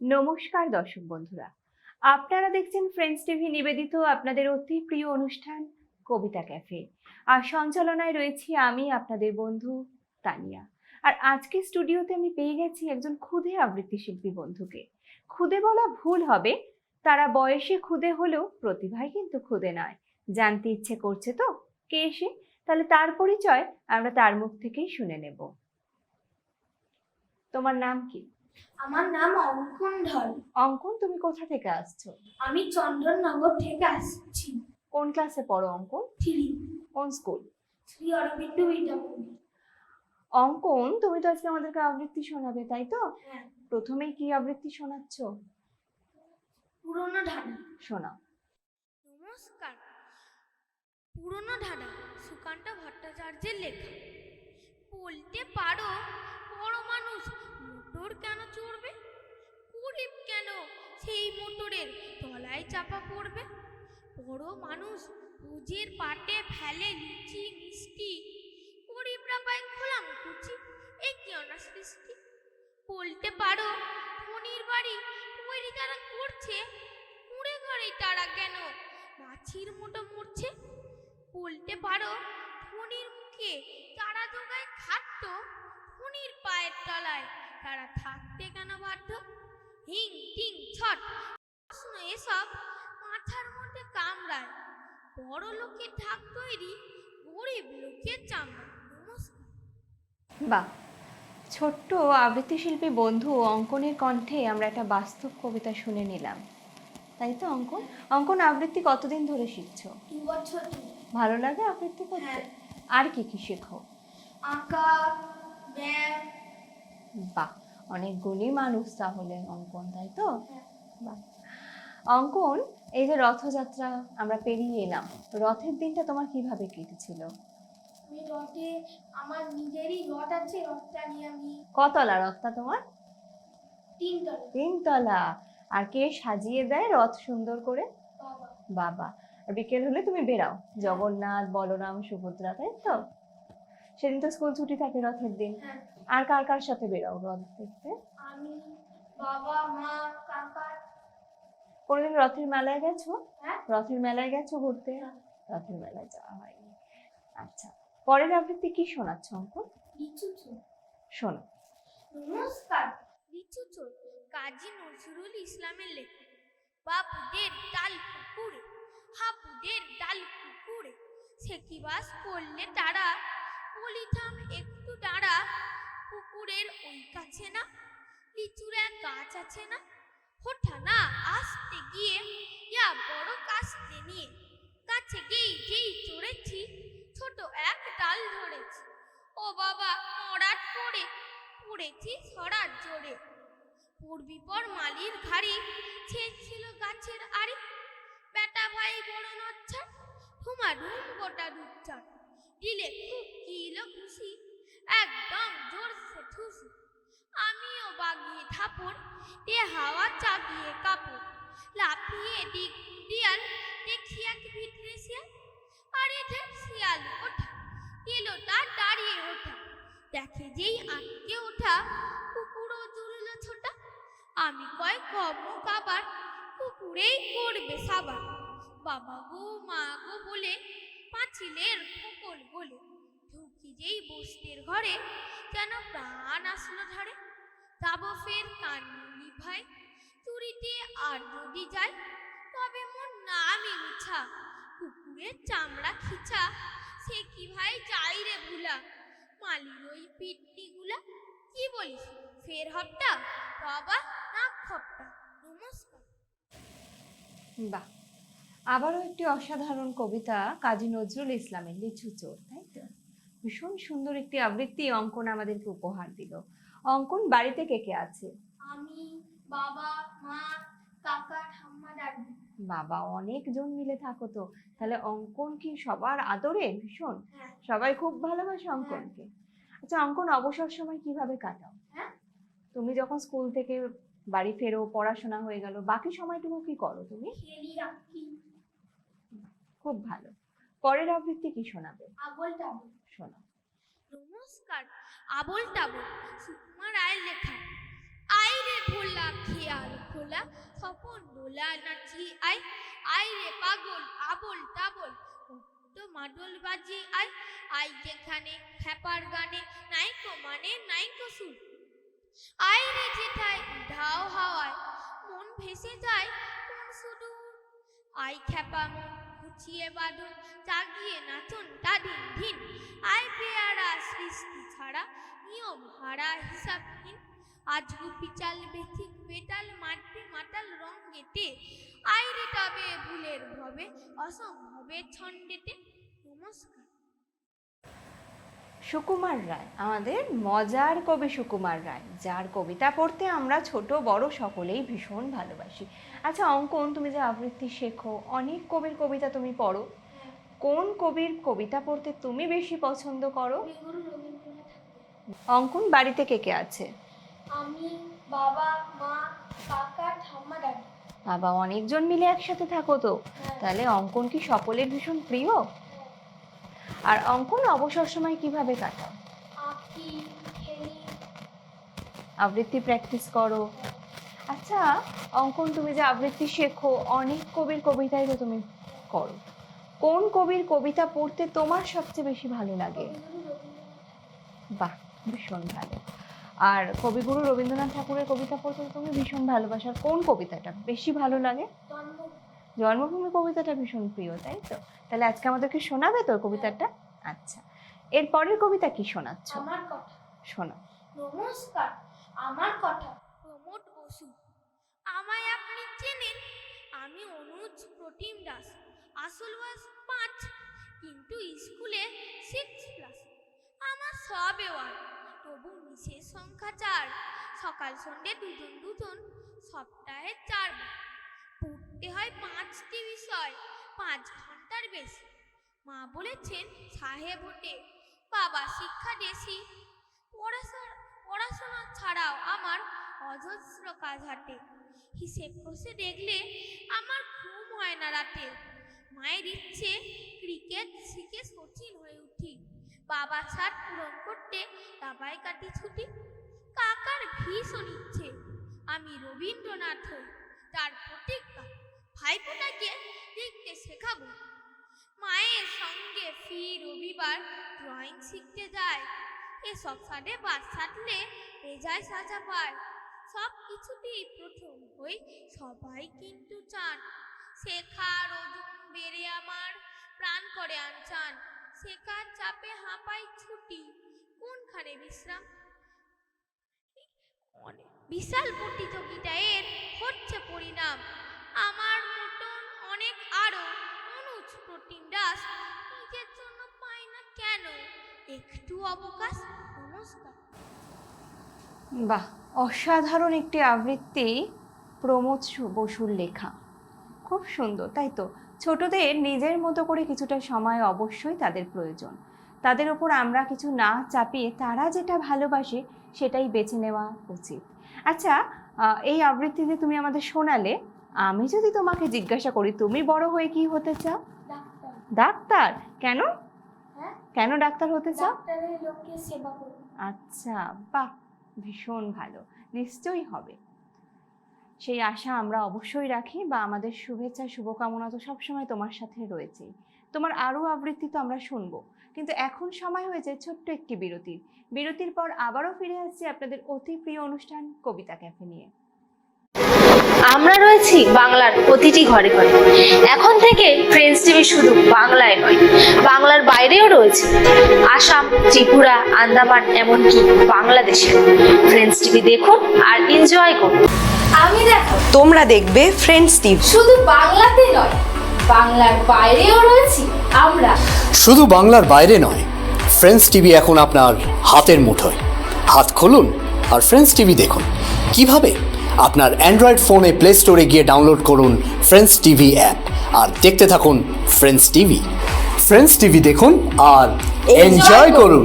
নমস্কার দর্শক বন্ধুরা। আপনারা দেখছেন ফ্রেন্ডস টিভি নিবেদিত আপনাদের অতি প্রিয় অনুষ্ঠান কবিতা ক্যাফে। আর সঞ্চালনায় রয়েছি আমি আপনাদের বন্ধু তানিয়া। আর আজকে স্টুডিওতে আমি পেয়ে গেছি একজন ক্ষুদে আবৃত্তি শিল্পী বন্ধুকে। খুদে বলা ভুল হবে, তারা বয়সে খুদে হলেও প্রতিভায় কিন্তু খুদে নয়। জানতে ইচ্ছে করছে তো? কে এসে তাহলে তার পরিচয় আমরা তার মুখ থেকেই শুনে নেব। তোমার নাম কি? আমার নাম অঙ্কন ধর। অঙ্কন তুমি কোথা থেকে আসছো? আমি চন্দননগর থেকে আসছি। কোন ক্লাসে পড়ো অঙ্কন? থ্রি। কোন স্কুল? শ্রী অরবিন্দ বিদ্যাপীঠ। অঙ্কন তুমি তো আজকে আমাদেরকে আবৃত্তি শোনাবে তাই তো? হ্যাঁ। প্রথমেই কি আবৃত্তি শোনাচ্ছ? পুরনো ঢাডা শোনাও। নমস্কার। পুরনো ঢাডা সুকান্ত ভট্টাচার্যের লেখা। বলতে পারো বড় মানুষ মোটর কেন চড়বে? গরিব কেন সেই মোটরের তলায় চাপা পড়বে? বড় মানুষ ভোজের পাটে ফেলে লুচি, মিষ্টি। গরিবরা পায় খোলাম কুচি এ কি অনা সৃষ্টি বলতে পারো ধনির বাড়ি তৈরি যারা করছে, কুড়ে ঘরে তারা কেন মাছির মতো মরছে? বলতে পারো ধনির মুখে তারা জোগায় খাদ্য, ধনির পায়ের তলায় তারা থাকতে কেন বাধ্য? হিং টিং ছট প্রশ্ন এসব মাথার মধ্যে কামড়ায়। বড় লোকের ঢাক তৈরি গরিব লোকের চামড়া। নমস্কার। বাহ ছোট্ট আবৃত্তি শিল্পী বন্ধু অঙ্কনের কণ্ঠে আমরা একটা বাস্তব কবিতা শুনে নিলাম। তাই তো অঙ্কন? অঙ্কন আবৃত্তি কতদিন ধরে শিখছো? ভালো লাগে আবৃত্তি করতে? হ্যাঁ। আর কি কি শেখো? আঁকা ব্যায়াম বাহ অনেক গুণী মানুষ তাহলে অঙ্কন তাই তো? হ্যাঁ। বাহ অঙ্কন এই যে রথযাত্রা আমরা পেরিয়ে এলাম রথের দিনটা তোমার কীভাবে কেটেছিল? আমি রথে আমার নিজেরই রথ আছে রথটা নিয়ে আমি কতলা রথটা তোমার? তিনটা তিনতলা। আর কে সাজিয়ে দেয় রথ সুন্দর করে? বাবা। আর বিকেল হলে তুমি বেরাও জগন্নাথ বলরাম সুভদ্রা তাই তো? সেদিন তো স্কুল ছুটি থাকে রথের দিন। হ্যাঁ। আর কার কার সাথে বেরাও রথ দেখতে আমি বাবা মা কাকা। কোনোদিন রথের মেলায় গেছো? হ্যাঁ। রথের মেলায় গেছো ঘুরতে। রথের মেলায় যাওয়া হয়নি। আচ্ছা পরের আবৃত্তি কি শোনাচ্ছ চোর। শোনো। নমস্কার লিচু চোর কাজী নজরুল ইসলামের লেখা বাবুদের ডাল পুকুরে হাবুদের ডাল পুকুরে। সে কি বাস করলে তারা? বলিথাম একটু দাঁড়া। পুকুরের ওই কাছে না? লিচুর এক গাছ আছে না? হোঠা না আসতে গিয়ে ইয়া বড় কাস্তে নিয়ে কাছে গিয়ে যেই চড়েছি, ছোট এক ডাল ধরেছি। ও বাবা মরাট করে পড়েছি ছড়ার জোরে। পূর্বী পর মালির ঘাড়ি ছিল গাছের আড়ি। বেটা ভাই বড় নচ্ছা হুমা ঢুম গোটা ডুবচার দিলে খুব কিলো খুশি একদম জোরসে ঠুসি। আমিও বাগিয়ে থাপড় এ হাওয়া চাগিয়ে কাপড় লাফিয়ে দিক দিয়াল, দেখি এক ভিতরে শিয়াল। আরে যে শিয়াল ওঠা এলোটা দাঁড়িয়ে ওঠা। দেখে যেই আটকে ওঠা, কুকুরও জুড়ল ছোটা। আমি কয় কম কাবার, কুকুরেই করবে সাবার। বাবা গো, মা গো বলে, পাঁচিলের ফোকল গলে যেই বস্তির ঘরে যেন প্রাণ আসলো ঝাড়ে যাব ফের কান্নুলি ভাই, চুরিতে আর যদি যাই, তবে মোর নামই মুছা কুকুরের চামড়া খিচা, সে কি ভাই যাই রে ভুলা? মালির ওই পিটনিগুলা কি বলিস? ফের হপটা বাবা না খপটা নমস্কার। বাহ, আবারও একটি অসাধারণ কবিতা কাজী নজরুল ইসলামের লিচু চোর, তাই তো? ভীষণ সুন্দর একটি আবৃত্তি অঙ্কন আমাদেরকে উপহার দিল। অঙ্কন বাড়িতে কে কে আছে? আমি বাবা মা কাকা ঠাম্মা দাদু। বাবা অনেকজন মিলে থাকো তো। তাহলে অঙ্কন কি সবার আদরে ভীষণ? হ্যাঁ। সবাই খুব ভালোবাসে অঙ্কনকে? আচ্ছা অঙ্কন অবসর সময় কীভাবে কাটাও? হ্যাঁ? তুমি যখন স্কুল থেকে বাড়ি ফেরো পড়াশোনা হয়ে গেল বাকি সময়টুকু কি করো তুমি? খুব ভালো। পরের আবৃত্তি কি শোনাবে? শোনো। নমস্কার, আবল টাবল সুকুমার রায়ের লেখা। আইরে ভোলা খেয়াল তোরা স্বপন দোলা নাচি আই। আই রে পাগল, আবল তাবল তো মাদল বাজি আই। আই যেখানে খ্যাপার গানে নাইকো মানে নাইকো সুর। আই রে যেথায় ঢাও হাওয়ায়, মন ভেসে যায় কোন সুদূর। আই খ্যাপা মন গুছিয়ে বাঁধন, জাগিয়ে নাচন তাদিন দিন আয় পেয়ারা সৃষ্টি ছাড়া নিয়ম হারা হিসাবহীন। আজ গুপি চাল বেথিক বেতাল মাটি মাতাল রং গেটে আইরে তবে ভুলের ভবে, অসম্ভবে ছন্দেতে নমস্কার। সুকুমার রায় আমাদের মজার কবি সুকুমার রায় যার কবিতা পড়তে আমরা ছোট বড় সকলেই ভীষণ ভালোবাসি। আচ্ছা অঙ্কন তুমি যে আবৃত্তি শেখো অনেক কবির কবিতা তুমি পড়ো। কোন কবির কবিতা পড়তে তুমি বেশি পছন্দ করো? অঙ্কন বাড়িতে কে কে আছে? আমি বাবা মা কাকা ঠাম্মা দাদু। বাবা অনেকজন মিলে একসাথে থাকো তো? তাহলে অঙ্কন কি সকলের ভীষণ প্রিয়? আর অঙ্কন অবসর সময় কীভাবে কাটাও? আবৃত্তি প্র্যাকটিস করো। আচ্ছা অঙ্কন, তুমি যে আবৃত্তি শেখো, অনেক কবির কবিতাই তো তুমি করো। কোন কবির কবিতা পড়তে তোমার সবচেয়ে বেশি ভালো লাগে? বাহ, ভীষণ ভালো। আর কবিগুরু রবীন্দ্রনাথ ঠাকুরের কবিতা পড়তে তুমি ভীষণ ভালোবাসার কোন কবিতাটা বেশি ভালো লাগে? জন্মভূমি কবিতাটা ভীষণ প্রিয় তাই তো? তাহলে আজকে আমাদেরকে শোনাবে তোর কবিতাটা? আচ্ছা। এর পরের কবিতা কি শোনাচ্ছ? আমার কথা। শোনো। নমস্কার আমার কথা। প্রমোদ বসু আমায় আপনি চেনেন? আমি অনুজ প্রতিম দাস আসল বয়স পাঁচ কিন্তু স্কুলে সিক্স ক্লাস আমার সব ওয়ান তবু নিষেধ সংখ্যা চার। সকাল সন্ধ্যে দুজন দুজন সপ্তাহে চারবার। পড়তে হয় পাঁচটি বিষয়, পাঁচ ঘণ্টার বেশি। মা বলেছেন, সাহেব হতে বাবা শিক্ষা দেশি। পড়াশোনা পড়াশোনা ছাড়াও আমার অজস্র কাজ হাটে। হিসেব কষে দেখলে আমার ঘুম হয় না রাতে। মায়ের ইচ্ছে, ক্রিকেট শিখে সচিন হয়ে উঠি। বাবা ছাদ পূরণ করতে দাবায় কাটি ছুটি। কাকার ভীষণ ইচ্ছে, আমি রবীন্দ্রনাথ হই, তার প্রতিজ্ঞা ভাইফোঁটাকে লিখতে শেখাবো। মায়ের সঙ্গে ফি রবিবার ড্রয়িং শিখতে যায়। এসব সাথে বাস সাটলে রেজায় সাজা পায়। সব কিছুতেই প্রথম হই সবাই কিন্তু চান। শেখার ওজন বেড়ে আমার, প্রাণ করে আনচান। শেখার চাপে হাঁপাই ছুটি, কোনখানে বিশ্রাম? বিশাল প্রতিযোগিতা এর হচ্ছে পরিণাম। আমার মতন অনেক আরও অনুজ প্রোটিন দাস নিজের জন্য পায় না কেন? একটু অবকাশ নমস্কার বাহ, অসাধারণ একটি আবৃত্তি প্রমোদ বসুর লেখা। খুব সুন্দর, তাই তো? ছোটদের নিজের মতো করে কিছুটা সময় অবশ্যই তাদের প্রয়োজন। তাদের ওপর আমরা কিছু না চাপিয়ে তারা যেটা ভালোবাসে সেটাই বেছে নেওয়া উচিত। আচ্ছা এই আবৃত্তিতে তুমি আমাদের শোনালে আমি যদি তোমাকে জিজ্ঞাসা করি তুমি বড় হয়ে কি হতে চাও? ডাক্তার। কেন? হ্যাঁ? কেন ডাক্তার হতে চাও? আচ্ছা বাহ ভীষণ ভালো। নিশ্চয়ই হবে। সেই আশা আমরা অবশ্যই রাখি বা আমাদের শুভেচ্ছা শুভকামনা তো সবসময় তোমার সাথে রয়েছেই। তোমার আরও আবৃত্তি তো আমরা শুনব। কিন্তু এখন সময় হয়েছে ছোট্ট একটি বিরতির। বিরতির পর আবারও ফিরে আসছি আপনাদের অতি প্রিয় অনুষ্ঠান কবিতা ক্যাফে নিয়ে। আমরা রয়েছি বাংলার প্রতিটি ঘরে ঘরে। এখন থেকে ফ্রেন্ডস টিভি শুধু বাংলায় নয় বাংলার বাইরেও রয়েছে আসাম ত্রিপুরা আন্দামান এমনকি বাংলাদেশে। ফ্রেন্ডস টিভি দেখুন আর এনজয় করুন। আমি দেখো। তোমরা দেখবে ফ্রেন্ডস টিভি শুধু বাংলাতে নয় বাংলার বাইরেও রয়েছি আমরা। শুধু বাংলার বাইরে নয় ফ্রেন্ডস টিভি এখন আপনার হাতের মুঠোয়। হাত খুলুন আর ফ্রেন্ডস টিভি দেখুন। কীভাবে? আপনার অ্যান্ড্রয়েড ফোনে প্লে স্টোরে গিয়ে ডাউনলোড করুন ফ্রেন্ডস টিভি অ্যাপ আর দেখতে থাকুন ফ্রেন্ডস টিভি ফ্রেন্ডস টিভি দেখুন আর এনজয় করুন।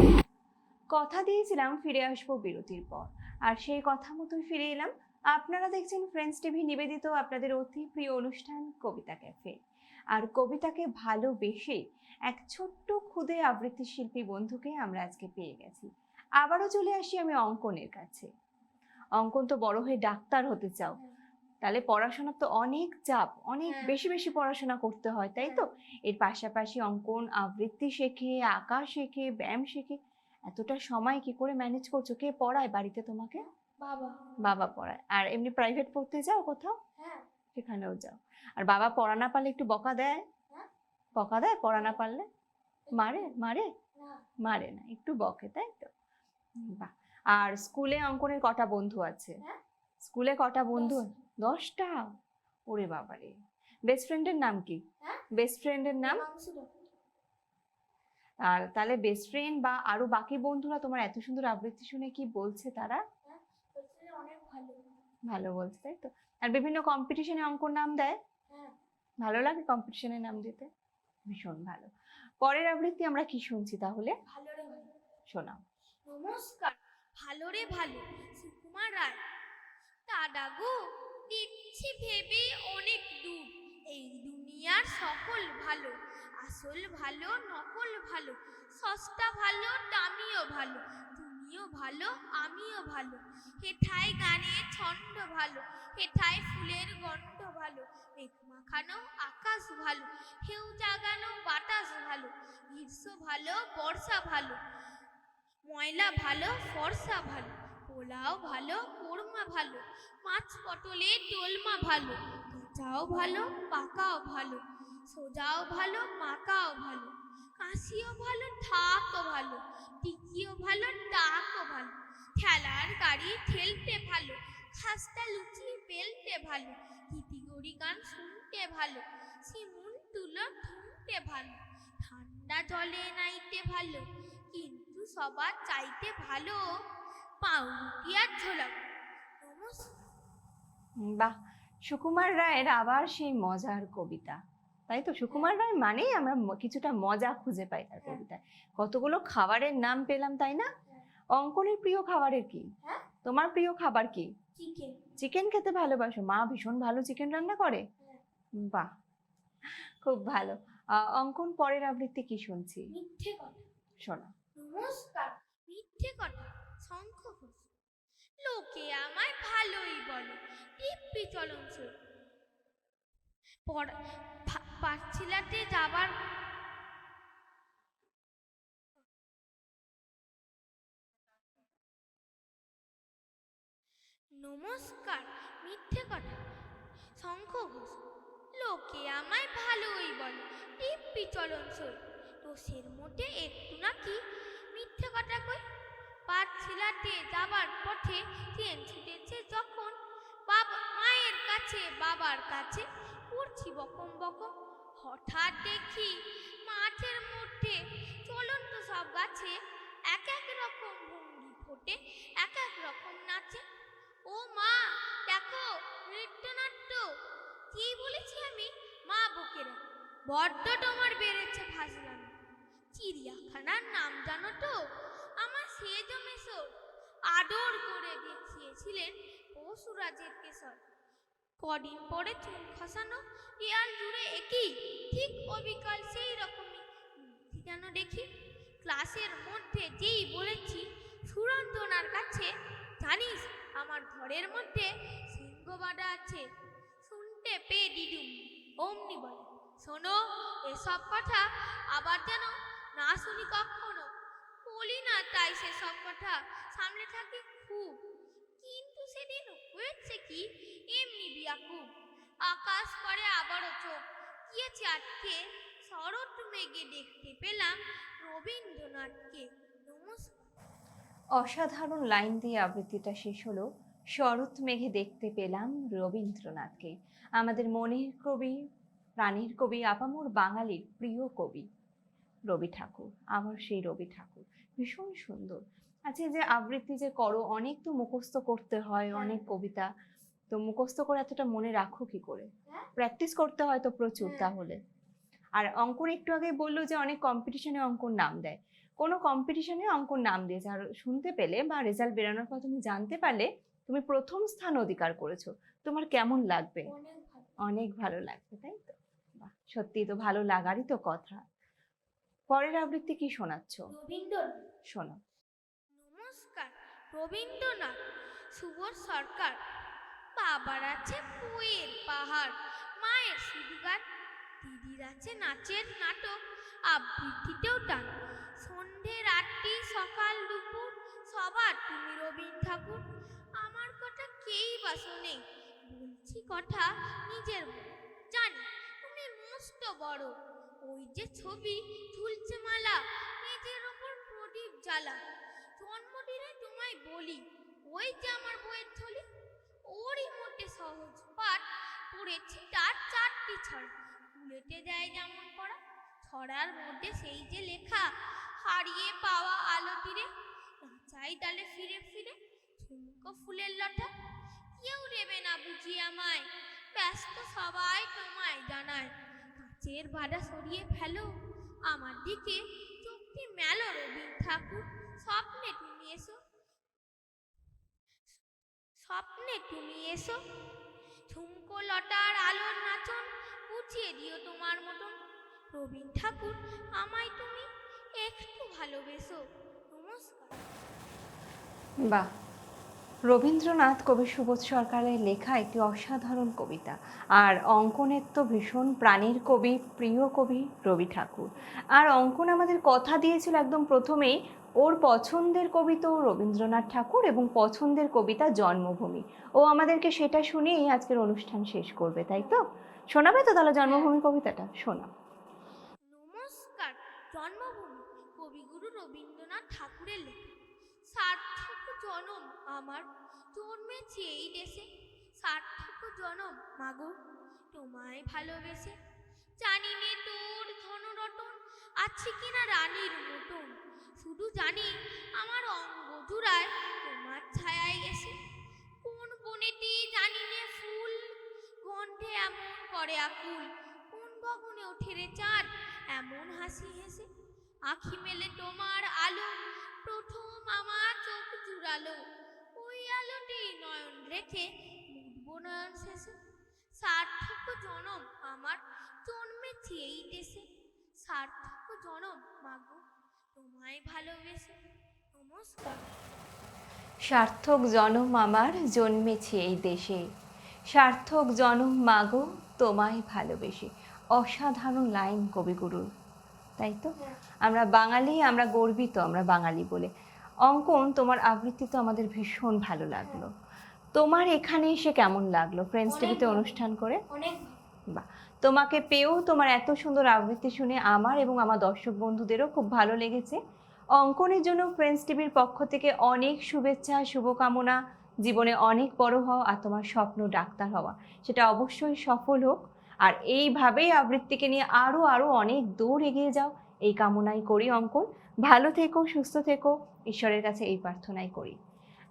কথা দিয়েছিলাম ফিরে আসব বিরতির পর। আর সেই কথা মতোই ফিরে এলাম। আপনারা দেখছেন ফ্রেন্ডস টিভি নিবেদিত আপনাদের অতি প্রিয় অনুষ্ঠান কবিতা ক্যাফে। আর কবিতাকে ভালোবেসে এক ছোট্ট ক্ষুদে আবৃত্তি শিল্পী বন্ধুকে আমরা আজকে পেয়ে গেছি। আবারও চলে আসি আমি অঙ্কনের কাছে। অঙ্কন তো বড় হয়ে ডাক্তার হতে চাও। তাহলে পড়াশোনার তো অনেক চাপ অনেক হ্যাঁ। বেশি বেশি পড়াশোনা করতে হয় তাই তো? এর পাশাপাশি অঙ্কন আবৃত্তি শেখে আঁকা শেখে ব্যায়াম শেখে এতটা সময় কি করে ম্যানেজ করছ? কে পড়ায় বাড়িতে তোমাকে? বাবা। বাবা পড়ায়। আর এমনি প্রাইভেট পড়তে যাও কোথাও? হ্যাঁ। সেখানেও যাও। আর বাবা পড়া না পারলে একটু বকা দেয়? হ্যাঁ। বকা দেয়? পড়া না পারলে? মারে? মারে? মারে না একটু বকে তাই তো? বাহ। আর স্কুলে অঙ্কনের কটা বন্ধু আছে? হ্যাঁ। স্কুলে কটা বন্ধু? দশটা। ওরে বাবারে। বেস্ট ফ্রেন্ডের নাম কি? হ্যাঁ? বেস্ট ফ্রেন্ডের নাম? আর তাহলে বেস্ট ফ্রেন্ড বা আরও বাকি বন্ধুরা তোমার এত সুন্দর আবৃত্তি শুনে কি বলছে তারা? অনেক ভালো। ভালো বলছে তাই তো? আর বিভিন্ন কম্পিটিশনে অঙ্কর নাম দেয়? হ্যাঁ। ভালো লাগে কম্পিটিশনে নাম দিতে? ভীষণ ভালো। পরের আবৃত্তি আমরা কি শুনছি তাহলে? শোনাও। নমস্কার। ভালো রে ভালো, সুকুমার রায়। দাদা গো দেখছি ভেবে অনেক দূর এই দুনিয়ার সকল ভালো, আসল ভালো, নকল ভালো, সস্তা ভালো, দামিও ভালো, তুমিও ভালো, আমিও ভালো। হেঠায় গানে ছন্দ ভালো হেঠায় ফুলের গন্ধ ভালো, মেঘ মাখানো আকাশ ভালো ঢেউ জাগানো বাতাস ভালো, গ্রীষ্ম ভালো, বর্ষা ভালো। ময়লা ভালো, ফর্সা ভালো, পোলাও ভালো, কোরমা ভালো, মাছ পটলে দোলমা ভালো, কাঁচাও ভালো, পাকাও ভালো, সোজাও ভালো, মাকাও ভালো, কাশিও ভালো ঠাকও ভালো, টিকিও ভালো, ডাকও ভালো, ঠেলার গাড়ি ঠেলতে ভালো, খাস্তা লুচি বেলতে ভালো গীতিগড়ি গান শুনতে ভালো শিমুল তুলো ধুনতে ভালো, ঠান্ডা জলে নাইতে ভালো, কিন্তু সবার চাইতে ভালো পাউরুটি আর ঝোলা বাহ সুকুমার রায়ের আবার সেই মজার কবিতা। তাই তো? সুকুমার রায় মানেই আমরা কিছুটা মজা খুঁজে পাই তার কবিতায়। কতগুলো খাবারের নাম পেলাম তাই না? অঙ্কনের প্রিয় খাবারের কি? হ্যাঁ। তোমার প্রিয় খাবার কি? চিকেন। খেতে ভালোবাসো? মা ভীষণ ভালো চিকেন রান্না করে। বাহ খুব ভালো। অঙ্কন পরের আবৃত্তি কি শুনছি? শোনো। নমস্কার, মিথ্যে কথা, শঙ্খ ঘোষ লোকে আমায় ভালোই বলে, দিব্যি চলন সুর পড়া যাবার নমস্কার, মিথ্যে কথা, শঙ্খ ঘোষ লোকে আমায় ভালোই বলে, দিব্যি চলন সই দোষের মোটে একটু নাকি কথা কই? পাঠশালাতে যাবার পথে ট্রেন ছুটেছে যখন বাবা মায়ের কাছে, বাবার কাছে করছি বকম বকম। হঠাৎ দেখি মাঠের মধ্যে চলন্ত সব গাছে এক এক রকম ভঙ্গি ফোটে, এক এক রকম নাচে। ও মা, দেখো নৃত্যনাট্য। কি বলেছি আমি? মা বকে রে বড্ড তোমার বেড়েছে ফাজলামি চিড়িয়াখানার নাম জানো তো? আমার সেজ মেশর আদর করে দেখিয়েছিলেন পশুরাজের কেশর। কদিন পরে চুল খসানো দেয়াল জুড়ে একই, ঠিক অবিকাল সেই রকমই। যেন দেখি? ক্লাসের মধ্যে যেই বলেছি, সুরঞ্জনার কাছে, জানিস আমার ঘরের মধ্যে সিংহ বাঁধা আছে। শুনতে পেয়ে দিদুম। অমনি বলে, শোনো, এসব কথা শুনি কখনো। বলি না তাই সে সব কথা। সামনে থাকি খুব। কিন্তু সেদিন হয়েছে কি? এমনি বিয়াকুব। আকাশ করে আবারও চোখ। গিয়েছে আটকে শরৎ মেঘে দেখতে পেলাম রবীন্দ্রনাথকে। অসাধারণ লাইন দিয়ে আবৃত্তিটা শেষ হলো। শরৎ মেঘে দেখতে পেলাম রবীন্দ্রনাথকে। আমাদের মনের কবি, প্রাণীর কবি, আপামোর বাঙালির প্রিয় কবি। রবি ঠাকুর আবার সেই রবি ঠাকুর। ভীষণ সুন্দর। আচ্ছা যে আবৃত্তি যে করো অনেক তো মুখস্থ করতে হয় অনেক কবিতা। তো মুখস্থ করে এতটা মনে রাখো কি করে? হ্যাঁ। প্র্যাকটিস করতে হয় তো প্রচুর হ্যাঁ। তাহলে। আর অঙ্কন একটু আগে বলল যে অনেক কম্পিটিশনে অঙ্কন নাম দেয়। কোনো কম্পিটিশনে অঙ্কন নাম দিয়েছে। আর শুনতে পেলে বা রেজাল্ট বেরোনোর পর তুমি জানতে পারলে তুমি প্রথম স্থান অধিকার করেছ। তোমার কেমন লাগবে? অনেক ভালো। লাগবে তাই তো? সত্যি তো ভালো লাগারই তো কথা। পরের আবৃত্তি কি শোনাচ্ছ? রবীন্দ্রনাথ। শোনো। নমস্কার রবীন্দ্রনাথ সুবর সরকার। বাবার আছে বইয়ের পাহাড় মায়ের সুদগান দিদির আছে নাচের নাটক আবৃত্তিতেও টান সন্ধে রাত্রি সকাল দুপুর সবার তুমি রবীন্দ্র ঠাকুর। আমার কথা কেই বা শোনে? বলছি কথা নিজের। জানি তুমি মস্ত বড়। ওই যে ছবি ঝুলছে মালা মেঝের ওপর প্রদীপ জ্বালা। জন্মদিনে তোমায় বলি, ওই যে আমার বইয়ের থলি, ওরই মধ্যে সহজ পাঠ পড়েছি তার চারটি ছড়া। উলেটে দেয় যেমন পড়া, ছড়ার মধ্যে সেই যে লেখা, হারিয়ে পাওয়া আলো তীরে চাই তালে ফিরে ফিরে ঝুমকো ফুলের লতা কেউ দেবে না বুঝি আমায়, ব্যস্ত সবাই তোমায় জানায়। কাচের বাধা সরিয়ে ফেলো। আমার দিকে চোখটি মেলো রবীন্দ্র ঠাকুর। স্বপ্নে তুমি এসো। স্বপ্নে তুমি এসো। ঝুমকো লটার আলোর নাচন বুঝিয়ে দিও তোমার মতন। রবীন্দ্র ঠাকুর, আমায় তুমি একটু ভালোবেসো। নমস্কার। বাহ। রবীন্দ্রনাথ কবি সুবোধ সরকারের লেখা একটি অসাধারণ কবিতা। আর অঙ্কনের তো ভীষণ প্রাণীর কবি, প্রিয় কবি রবি ঠাকুর। আর অঙ্কন আমাদের কথা দিয়েছিল একদম প্রথমেই, ওর পছন্দের কবি তো রবীন্দ্রনাথ ঠাকুর এবং পছন্দের কবিতা জন্মভূমি। ও আমাদেরকে সেটা শুনিয়েই আজকের অনুষ্ঠান শেষ করবে, তাই তো? শোনাবে তো তাহলে জন্মভূমি কবিতাটা? শোনা। নমস্কার, জন্মভূমি কবিগুরু রবীন্দ্রনাথ ঠাকুরের লেখা। জনম আমার। জন্মেছি এই দেশে সার্থক জনম, মাগো, তোমায় ভালোবেসে। জানি নে তোর ধনরতন, আছে কিনা রানীর মতন শুধু জানি আমার অঙ্গ জুড়ায় তোমার ছায়ায় গেছে কোন বনেতে জানি নে ফুল, গন্ধে এমন করে আকুল। কোন ভবনে ওঠে রে চাঁদ, এমন হাসি হেসে। আখি মেলে তোমার আলো প্রথম আমার চোখ জুড়ালো। ওই আলোটি নয়ন রেখে নয়ন শেষে সার্থক জনম আমার জন্মেছি এই দেশে। সার্থক জনম মাগো, তোমায় ভালোবেসে নমস্কার। সার্থক জনম আমার জন্মেছে এই দেশে। সার্থক জনম মাগো, তোমায় ভালোবেসে। অসাধারণ লাইন কবিগুরুর। তাই তো? আমরা বাঙালি আমরা গর্বিত আমরা বাঙালি বলে। অঙ্কন তোমার আবৃত্তি তো আমাদের ভীষণ ভালো লাগল। তোমার এখানে এসে কেমন লাগল? ফ্রেন্ডস টিভিতে অনুষ্ঠান করে? বাহ! তোমাকে পেয়েও তোমার এত সুন্দর আবৃত্তি শুনে আমার এবং আমার দর্শক বন্ধুদেরও খুব ভালো লেগেছে। অঙ্কনের জন্য ফ্রেন্ডস টিভির পক্ষ থেকে অনেক শুভেচ্ছা শুভকামনা। জীবনে অনেক বড় হও আর তোমার স্বপ্ন ডাক্তার হওয়া। সেটা অবশ্যই সফল হোক। আর এইভাবেই আবৃত্তিকে নিয়ে আরও আরও অনেক দূর এগিয়ে যাও। এই কামনাই করি অঙ্কন। ভালো থেকো, সুস্থ থেকো। ঈশ্বরের কাছে এই প্রার্থনাই করি।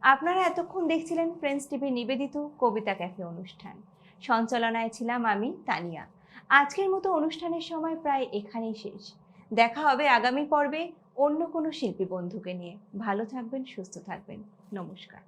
আপনারা এতক্ষণ দেখছিলেন ফ্রেন্ডস টিভি নিবেদিত কবিতা ক্যাফে অনুষ্ঠান। সঞ্চালনায় ছিলাম আমি, তানিয়া। আজকের মতো অনুষ্ঠানের সময় প্রায় এখানেই শেষ। দেখা হবে আগামী পর্বে অন্য কোনো শিল্পী বন্ধুকে নিয়ে। ভালো থাকবেন, সুস্থ থাকবেন। নমস্কার।